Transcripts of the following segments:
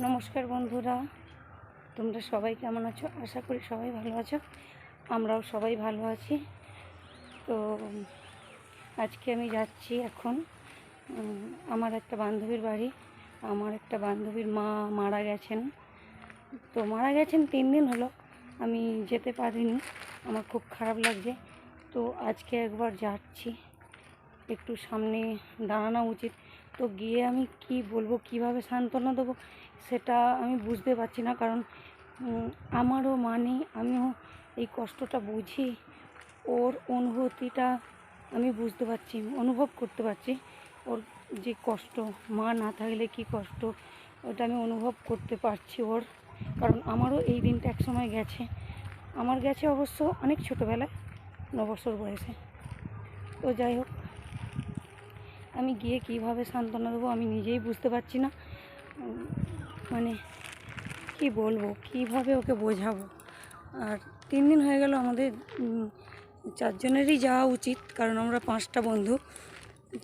নমস্কার বন্ধুরা, তোমরা সবাই কেমন আছো? আশা করি সবাই ভালো আছো। আমরাও সবাই ভালো আছি। তো, আজকে আমি যাচ্ছি এখন আমার একটা বান্ধবীর বাড়ি। আমার একটা বান্ধবীর মা মারা গেছেন। তো মারা গেছেন তিন দিন হলো। আমি যেতে পারিনি। আমার খুব খারাপ লাগছে। তো আজকে একবার যাচ্ছি। একটু সামনে দাঁড়ানো উচিত। তো গিয়ে আমি কি বলব, কীভাবে সান্ত্বনা দেবো সেটা আমি বুঝতে পারছি না। কারণ আমারও মানে আমিও এই কষ্টটা বুঝি, ওর অনুভূতিটা আমি বুঝতে পারছি, অনুভব করতে পারছি। ওর যে কষ্ট, মা না থাকলে কি কষ্ট, ওটা আমি অনুভব করতে পারছি ওর। কারণ আমারও এই দিনটা একসময় গেছে। আমার গেছে অবশ্য অনেক ছোটোবেলায় ন বছর বয়সে। তো যাই হোক আমি গিয়ে কীভাবে সান্ত্বনা দেবো আমি নিজেই বুঝতে পারছি না। মানে কি বলব, কীভাবে ওকে বোঝাবো? আর তিন দিন হয়ে গেল আমাদের চারজনেরই যাওয়া উচিত, কারণ আমরা পাঁচটা বন্ধু,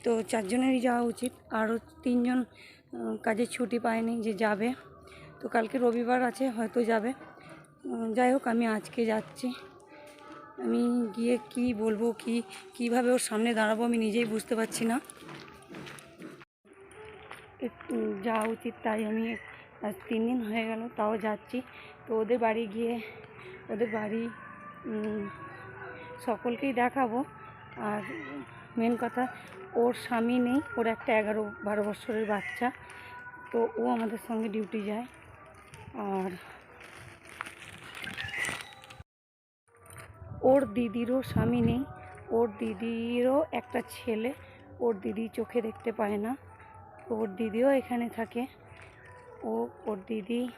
তো চারজনেরই যাওয়া উচিত। আরও তিনজন কাজের ছুটি পায়নি যে যাবে, তো কালকে রবিবার আছে, হয়তো যাবে। যাই হোক, আমি আজকে যাচ্ছি। আমি গিয়ে কি বলব, কি, কীভাবে ওর সামনে দাঁড়াবো আমি নিজেই বুঝতে পারছি না। যাওয়া উচিত, তাই আমি আজ তিন দিন হয়ে গেল, তাও যাচ্ছি। তো ওদের বাড়ি গিয়ে, ওদের বাড়ি সকলকেই দেখাবো। আর মেন কথা, ওর স্বামী নেই, ওর একটা এগারো, বারো বছরের বাচ্চা। তো ও আমাদের সঙ্গে ডিউটি যায়। আর ওর দিদিরও স্বামী নেই, ওর দিদিরও একটা ছেলে, ওর দিদি চোখে দেখতে পায় না। ওর দিদিও এখানে থাকে। ও, ওর দিদি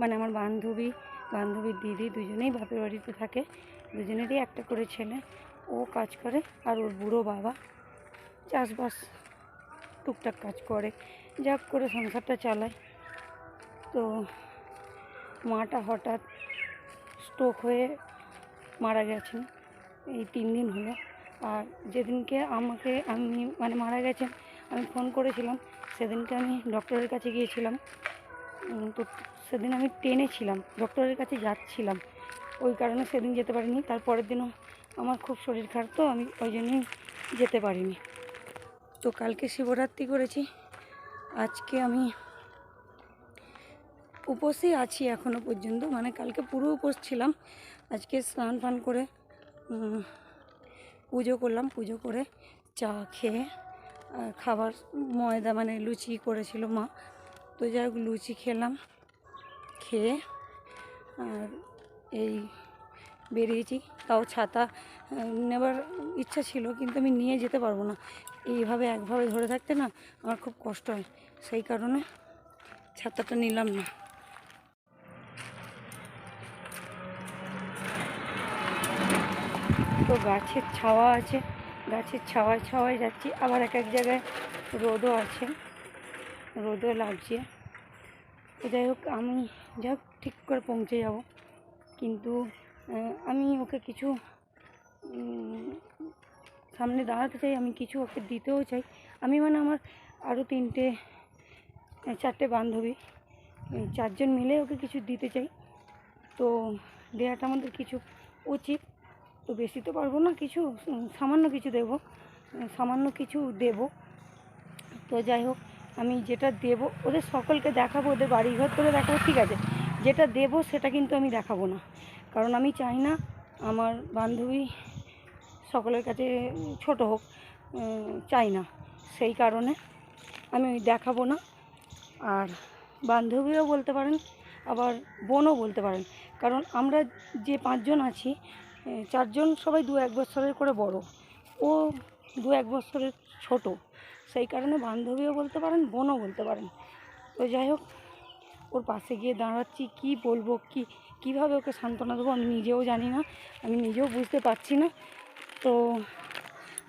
মানে আমার বান্ধবী, বান্ধবীর দিদি দুজনেই বাপের বাড়িতে থাকে। দুজনেরই একটা করে ছেলে। ও কাজ করে আর ওর বুড়ো বাবা চাষবাস টুকটাক কাজ করে। যা করে সংসারটা চালায় তো মাটা হঠাৎ স্ট্রোক হয়ে মারা গেছেন। এই তিন দিন হলো। আর যেদিনকে আমাকে, আমি মানে মারা গেছেন, আমি ফোন করেছিলাম। সেদিনকে আমি ডক্টরের কাছে গিয়েছিলাম। তো সেদিন আমি ট্রেনে ছিলাম ডক্টরের কাছে যাচ্ছিলাম। ওই কারণে সেদিন যেতে পারিনি। তারপরের দিনও আমার খুব শরীর খারাপ, তো আমি ওই জন্যই যেতে পারিনি। তো কালকে শিবরাত্রি করেছি। আজকে আমি উপোসই আছি এখনও পর্যন্ত। মানে কালকে পুরো উপোস ছিলাম। আজকে স্নান ফান করে পুজো করলাম। পুজো করে চা খেয়ে খাবার ময়দা মানে লুচি করেছিল মা। তো যাই লুচি খেলাম, খেয়ে আর এই বেরিয়েছি। তাও ছাতা নেবার ইচ্ছা ছিল, কিন্তু আমি নিয়ে যেতে পারব না। এইভাবে একভাবে ধরে থাকতে না আমার খুব কষ্ট হয়। সেই কারণে ছাতাটা নিলাম না। তো গাছের ছাওয়া আছে। গাছের ছাওয়ায় ছাওয়ায় যাচ্ছি। আবার এক এক জায়গায় রোদও আছে, রোদও লাগছে। যাই হোক, আমি যাই ঠিক করে পৌঁছে যাব। কিন্তু আমি ওকে কিছু সামনে দাঁড়াতে চাই, আমি কিছু ওকে দিতেও চাই। আমি মানে আমার আরও তিনটে, চারটে বান্ধবী, চারজন মিলে ওকে কিছু দিতে চাই। তো দেওয়াটা আমাদের কিছু উচিত। তো বেশি তো পারব না, কিছু সামান্য কিছু দেবো সামান্য কিছু দেবো। তো যাই হোক, আমি যেটা দেব, ওদের সকলকে দেখাবো, ওদের বাড়ি ঘর করে দেখাবো, ঠিক আছে। যেটা দেব, সেটা কিন্তু আমি দেখাবো না। কারণ আমি চাই না আমার বান্ধবী সকলের কাছে ছোট হোক চাই না। সেই কারণে আমি দেখাবো না। আর বান্ধবীও বলতে পারেন, আবার বোনও বলতে পারেন। কারণ আমরা যে পাঁচজন আছি চারজন সবাই দু এক বছরের করে বড়। ও দু এক বছরের ছোট। সেই কারণে বান্ধবীও বলতে পারেন, বোনও বলতে পারেন। তো যাই হোক, ওর পাশে গিয়ে দাঁড়াচ্ছি, কি বলব, কি, কীভাবে ওকে সান্ত্বনা দেবো আমি নিজেও জানি না, আমি নিজেও বুঝতে পারছি না। তো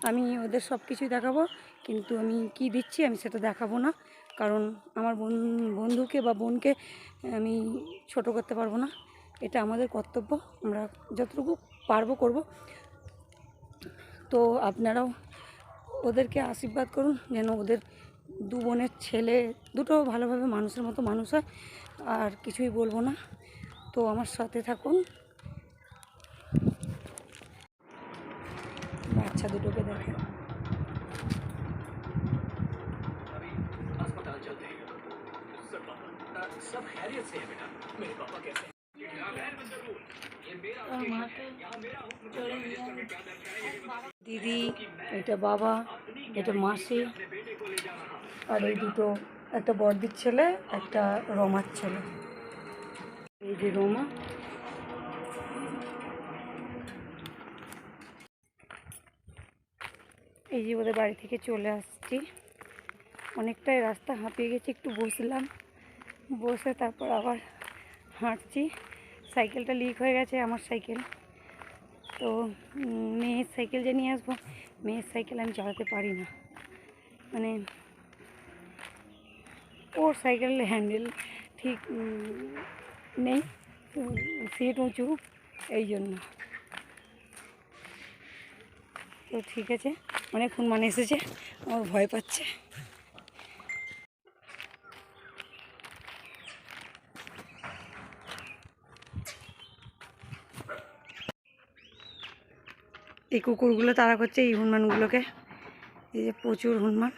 আমি ওদের সব কিছুই দেখাবো, কিন্তু আমি কি দিচ্ছি আমি সেটা দেখাবো না, কারণ আমার বোন, বন্ধুকে বা বোনকে আমি ছোট করতে পারব না। এটা আমাদের কর্তব্য আমরা যতটুকু পারবো করব তো আপনারাও ওদেরকে আশীর্বাদ করুন যেন ওদের দু বোনের ছেলে দুটো ভালোভাবে মানুষের মতো মানুষ হয় আর কিছুই বলবো না তো আমার সাথে থাকুন বাচ্চা দুটোকে দেখে अस्पताल चलते हैं सब पापा अ, सब खैरियत से है बेटा मेरे पापा कैसे हैं? দিদি, এটা বাবা, এটা মাসি, আর এই দুটো, একটা বর্দির ছেলে, একটা রমার ছেলে। এই যে রমা। এই যে ওদের বাড়ি থেকে চলে আসছি। অনেকটাই রাস্তা হাঁপিয়ে গেছি, একটু বসলাম। বসে তারপর আবার হাঁটছি। সাইকেলটা লিক হয়ে গেছে আমার সাইকেল। তো মেয়ের সাইকেল যে নিয়ে আসব, মেয়ের সাইকেল আমি চালাতে পারি না। মানে ওর সাইকেল হ্যান্ডেল ঠিক নেই সিট উঁচু, এই জন্য। তো ঠিক আছে, অনেকক্ষণ মানে এসেছে, আমার ভয় পাচ্ছে। এই কুকুরগুলো তাড়া করছে এই হনুমানগুলোকে। এই যে প্রচুর হনুমান।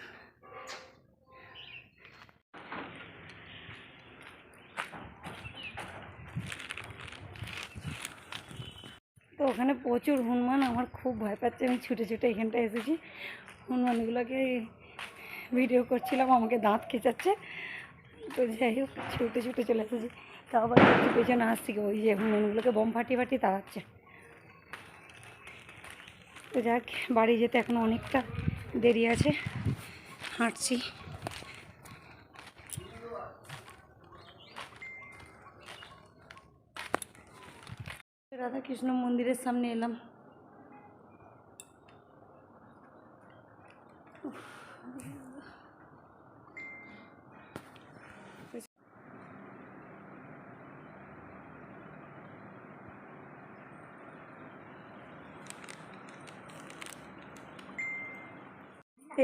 তো ওখানে প্রচুর হনুমান, আমার খুব ভয় পাচ্ছে। আমি ছুটে ছুটে এখানটায় এসেছি। হনুমানগুলোকে ভিডিও করছিলাম, আমাকে দাঁত খেঁচাচ্ছে। তো যাই হোক, ছুটে ছুটে চলে এসেছি। তা আবার পেছনে আসছি, ওই যে হনুমানগুলোকে বোম ফাটিয়ে ফাটিয়ে তাড়াচ্ছে। তো যাক বাড়ি যেতে এখন অনেকটা দেরি আছে। হাঁটছি। রাধাকৃষ্ণ মন্দিরের সামনে এলাম।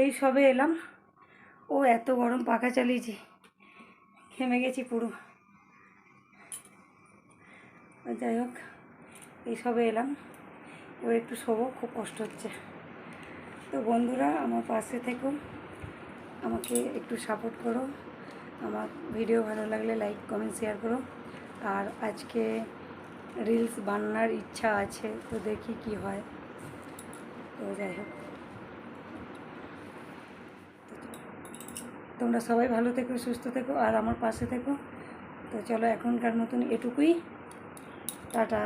এই সবে এলাম। ও এত গরম পাখা চালিয়েছি। ঘেমে গেছি পুরো। ও যাই হোক, এই সবে এলাম। এবার একটু শোবো, খুব কষ্ট হচ্ছে। তো বন্ধুরা, আমার পাশে থেকো। আমাকে একটু সাপোর্ট করো। আমার ভিডিও ভালো লাগলে লাইক কমেন্ট শেয়ার করো। আর আজকে রিলস বানানোর ইচ্ছা আছে, তো দেখি কি হয়। তো যাই হোক। তোমরা সবাই ভালো থেকো, সুস্থ থেকো, আর আমার পাশে থেকো। তো চলো এখনকার মতন এটুকুই। টাটা।